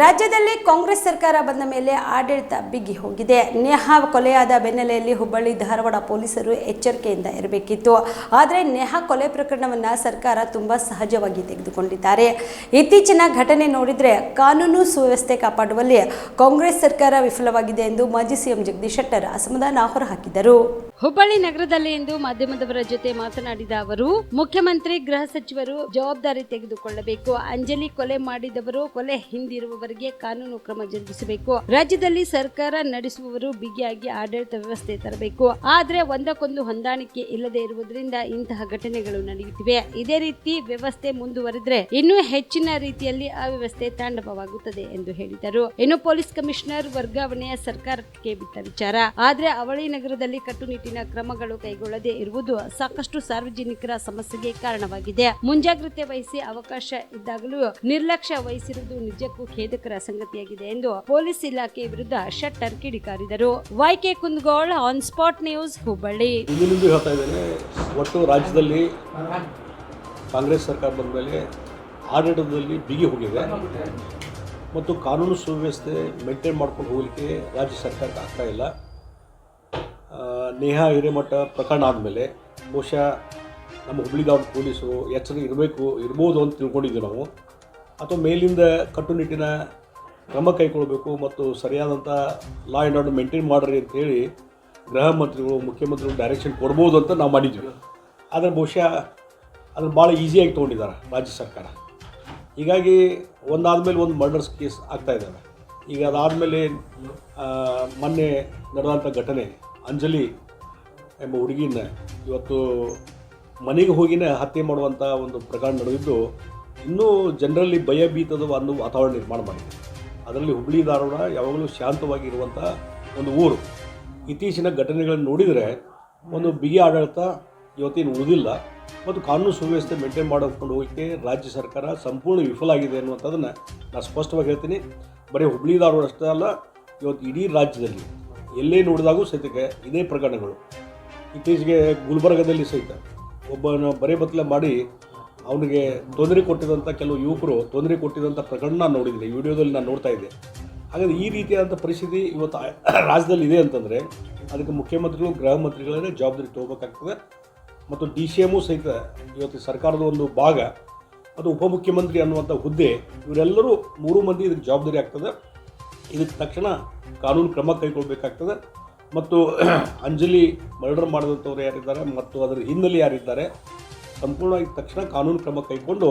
ರಾಜ್ಯದಲ್ಲಿ ಕಾಂಗ್ರೆಸ್ ಸರ್ಕಾರ ಬಂದ ಮೇಲೆ ಆಡಳಿತ ಬಿಗಿ ಹೋಗಿದೆ. ನೇಹಾ ಕೊಲೆಯಾದ ಬೆನ್ನೆಲೆಯಲ್ಲಿ ಹುಬ್ಬಳ್ಳಿ, ಧಾರವಾಡ ಪೊಲೀಸರು ಎಚ್ಚರಿಕೆಯಿಂದ ಇರಬೇಕಿತ್ತು. ಆದರೆ ನೇಹಾ ಕೊಲೆ ಪ್ರಕರಣವನ್ನು ಸರ್ಕಾರ ತುಂಬ ಸಹಜವಾಗಿ ತೆಗೆದುಕೊಂಡಿದ್ದಾರೆ. ಇತ್ತೀಚಿನ ಘಟನೆ ನೋಡಿದರೆ ಕಾನೂನು ಸುವ್ಯವಸ್ಥೆ ಕಾಪಾಡುವಲ್ಲಿ ಕಾಂಗ್ರೆಸ್ ಸರ್ಕಾರ ವಿಫಲವಾಗಿದೆ ಎಂದು ಮಾಜಿ ಸಿಎಂ ಜಗದೀಶ್ ಶೆಟ್ಟರ್ ಅಸಮಾಧಾನ ಹೊರಹಾಕಿದರು. ಹುಬ್ಬಳ್ಳಿ ನಗರದಲ್ಲಿ ಇಂದು ಮಾಧ್ಯಮದವರ ಜೊತೆ ಮಾತನಾಡಿದ ಅವರು, ಮುಖ್ಯಮಂತ್ರಿ, ಗೃಹ ಸಚಿವರು ಜವಾಬ್ದಾರಿ ತೆಗೆದುಕೊಳ್ಳಬೇಕು. ಅಂಜಲಿ ಕೊಲೆ ಮಾಡಿದವರು ಕೊಲೆ ಹಿಂದಿರುವವರಿಗೆ ಕಾನೂನು ಕ್ರಮ ಜರುಗಿಸಬೇಕು. ರಾಜ್ಯದಲ್ಲಿ ಸರ್ಕಾರ ನಡೆಸುವವರು ಬಿಗಿಯಾಗಿ ಆಡಳಿತ ವ್ಯವಸ್ಥೆ ತರಬೇಕು. ಆದ್ರೆ ಒಂದಕ್ಕೊಂದು ಹೊಂದಾಣಿಕೆ ಇಲ್ಲದೆ ಇರುವುದರಿಂದ ಇಂತಹ ಘಟನೆಗಳು ನಡೆಯುತ್ತಿವೆ. ಇದೇ ರೀತಿ ವ್ಯವಸ್ಥೆ ಮುಂದುವರೆದ್ರೆ ಇನ್ನೂ ಹೆಚ್ಚಿನ ರೀತಿಯಲ್ಲಿ ಅವ್ಯವಸ್ಥೆ ತಾಂಡವವಾಗುತ್ತದೆ ಎಂದು ಹೇಳಿದರು. ಇನ್ನು ಪೊಲೀಸ್ ಕಮಿಷನರ್ ವರ್ಗಾವಣೆಯ ಸರ್ಕಾರಕ್ಕೆ ಬಿಟ್ಟ ವಿಚಾರ. ಆದ್ರೆ ಅವಳಿ ನಗರದಲ್ಲಿ ಕಟ್ಟುನಿಟ್ಟಿನ ಕ್ರಮಗಳು ಕೈಗೊಳ್ಳದೆ ಇರುವುದು ಸಾಕಷ್ಟು ಸಾರ್ವಜನಿಕರ ಸಮಸ್ಯೆಗೆ ಕಾರಣವಾಗಿದೆ. ಮುಂಜಾಗ್ರತೆ ವಹಿಸಿ ಅವಕಾಶ ಇದ್ದಾಗಲೂ ನಿರ್ಲಕ್ಷ್ಯ ವಹಿಸಿರುವುದು ನಿಜಕ್ಕೂ ಖೇದಕರ ಸಂಗತಿಯಾಗಿದೆ ಎಂದು ಪೊಲೀಸ್ ಇಲಾಖೆ ವಿರುದ್ಧ ಶೆಟ್ಟರ್ ಕಿಡಿಕಾರಿದರು. YK Kundagol on spot news Hubballi. ಹೇಳ್ತಾ ಒಟ್ಟು ರಾಜ್ಯದಲ್ಲಿ ಕಾಂಗ್ರೆಸ್ ಸರ್ಕಾರ ಬಂದ ಮೇಲೆ ಆಡಳಿತದಲ್ಲಿ ಬಿಗಿ ಹೋಗಿದೆ. ಮತ್ತು ಕಾನೂನು ಸುವ್ಯವಸ್ಥೆ ಮೇಂಟೈನ್ ಮಾಡ್ಕೊಂಡು ಹೋಗಲಿಕ್ಕೆ ರಾಜ್ಯ ಸರ್ಕಾರಕ್ಕೆ ಆಗ್ತಾ ಇಲ್ಲ. ನೇಹಾ ಹಿರೇಮಠ ಪ್ರಕರಣ ಆದಮೇಲೆ ಬಹುಶಃ ನಮ್ಮ ಹುಬ್ಳಿಗಾವ್ ಪೊಲೀಸರು ಎಚ್ಚರಿಕೆ ಇರಬೇಕು, ಇರ್ಬೋದು ಅಂತ ತಿಳ್ಕೊಂಡಿದ್ದೀವಿ ನಾವು. ಅಥವಾ ಮೇಲಿಂದ ಕಟ್ಟುನಿಟ್ಟಿನ ಕ್ರಮ ಕೈಗೊಳ್ಳಬೇಕು ಮತ್ತು ಸರಿಯಾದಂಥ ಲಾ ಆ್ಯಂಡ್ ಆರ್ಡರ್ ಮೇಂಟೈನ್ ಮಾಡಿರಿ ಅಂತ ಹೇಳಿ ಗೃಹ ಮಂತ್ರಿಗಳು, ಮುಖ್ಯಮಂತ್ರಿಗಳು ಡೈರೆಕ್ಷನ್ ಕೊಡ್ಬೋದು ಅಂತ ನಾವು ಮಾಡಿದ್ವಿ ಆದರೆ ಬಹುಶಃ ಅದನ್ನು ಭಾಳ ಈಸಿಯಾಗಿ ತೊಗೊಂಡಿದ್ದಾರೆ ರಾಜ್ಯ ಸರ್ಕಾರ. ಹೀಗಾಗಿ ಒಂದಾದಮೇಲೆ ಒಂದು ಮರ್ಡರ್ಸ್ ಕೇಸ್ ಆಗ್ತಾ ಇದ್ದಾವೆ ಈಗ ಅದಾದಮೇಲೆ ಮೊನ್ನೆ ನಡೆದಂಥ ಘಟನೆ, ಅಂಜಲಿ ಎಂಬ ಹುಡುಗಿನ ಇವತ್ತು ಮನೆಗೆ ಹೋಗಿನೇ ಹತ್ಯೆ ಮಾಡುವಂಥ ಒಂದು ಪ್ರಕರಣ ನಡೆದಿದ್ದು ಇನ್ನೂ ಜನರಲ್ಲಿ ಭಯಭೀತದ ಒಂದು ವಾತಾವರಣ ನಿರ್ಮಾಣ ಮಾಡಿದೆ. ಅದರಲ್ಲಿ ಹುಬ್ಬಳ್ಳಿ ಧಾರವಾಡ ಯಾವಾಗಲೂ ಶಾಂತವಾಗಿ ಇರುವಂಥ ಒಂದು ಊರು. ಇತ್ತೀಚಿನ ಘಟನೆಗಳನ್ನು ನೋಡಿದರೆ ಒಂದು ಬಿಗಿ ಆಡಳಿತ ಇವತ್ತಿನ ಉಳಿದಿಲ್ಲ. ಮತ್ತು ಕಾನೂನು ಸುವ್ಯವಸ್ಥೆ ಮೇಂಟೈನ್ ಮಾಡಿಕೊಂಡು ಹೋಗಕ್ಕೆ ರಾಜ್ಯ ಸರ್ಕಾರ ಸಂಪೂರ್ಣ ವಿಫಲ ಆಗಿದೆ ಅನ್ನುವಂಥದ್ದನ್ನು ನಾನು ಸ್ಪಷ್ಟವಾಗಿ ಹೇಳ್ತೀನಿ. ಬರೀ ಹುಬ್ಬಳ್ಳಿ ಧಾರವಾಡ ಅಷ್ಟೇ ಅಲ್ಲ, ಇವತ್ತು ಇಡೀ ರಾಜ್ಯದಲ್ಲಿ ಎಲ್ಲೇ ನೋಡಿದಾಗೂ ಸಹಿತ ಇದೇ ಪ್ರಕರಣಗಳು. ಇತ್ತೀಚೆಗೆ ಗುಲ್ಬರ್ಗದಲ್ಲಿ ಸಹಿತ ಒಬ್ಬನ ಬರೆ ಬತ್ತಲೆ ಮಾಡಿ ಅವನಿಗೆ ತೊಂದರೆ ಕೊಟ್ಟಿದಂಥ ಕೆಲವು ಯುವಕರು ತೊಂದರೆ ಕೊಟ್ಟಿದಂಥ ಪ್ರಕರಣ ನಾನು ನೋಡಿದ್ದೀನಿ, ವಿಡಿಯೋದಲ್ಲಿ ನಾನು ನೋಡ್ತಾ ಇದ್ದೆ. ಹಾಗಾದ್ರೆ ಈ ರೀತಿಯಾದಂಥ ಪರಿಸ್ಥಿತಿ ಇವತ್ತು ರಾಜ್ಯದಲ್ಲಿ ಇದೆ ಅಂತಂದರೆ ಅದಕ್ಕೆ ಮುಖ್ಯಮಂತ್ರಿಗಳು, ಗೃಹ ಮಂತ್ರಿಗಳನ್ನೇ ಜವಾಬ್ದಾರಿ ತಗೋಬೇಕಾಗ್ತದೆ. ಮತ್ತು ಡಿ ಸಿ ಎಮ್ಮು ಸಹಿತ ಇವತ್ತು ಸರ್ಕಾರದ ಒಂದು ಭಾಗ, ಅದು ಉಪಮುಖ್ಯಮಂತ್ರಿ ಅನ್ನುವಂಥ ಹುದ್ದೆ, ಇವರೆಲ್ಲರೂ ಮೂರು ಮಂದಿ ಇದಕ್ಕೆ ಜವಾಬ್ದಾರಿ ಆಗ್ತದೆ. ಇದಕ್ಕೆ ತಕ್ಷಣ ಕಾನೂನು ಕ್ರಮ ಕೈಗೊಳ್ಳಬೇಕಾಗ್ತದೆ ಮತ್ತು ಅಂಜಲಿ ಮರ್ಡರ್ ಮಾಡಿದಂಥವ್ರು ಯಾರಿದ್ದಾರೆ ಮತ್ತು ಅದರ ಹಿನ್ನೆಲೆ ಯಾರಿದ್ದಾರೆ ಸಂಪೂರ್ಣವಾಗಿ ತಕ್ಷಣ ಕಾನೂನು ಕ್ರಮ ಕೈಗೊಂಡು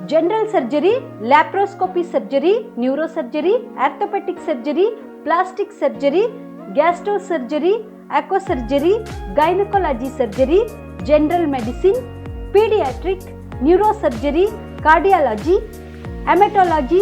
general surgery laparoscopy surgery neuro surgery orthopaedic surgery plastic surgery gastro surgery echo surgery gynaecology surgery general medicine paediatric neuro surgery cardiology haematology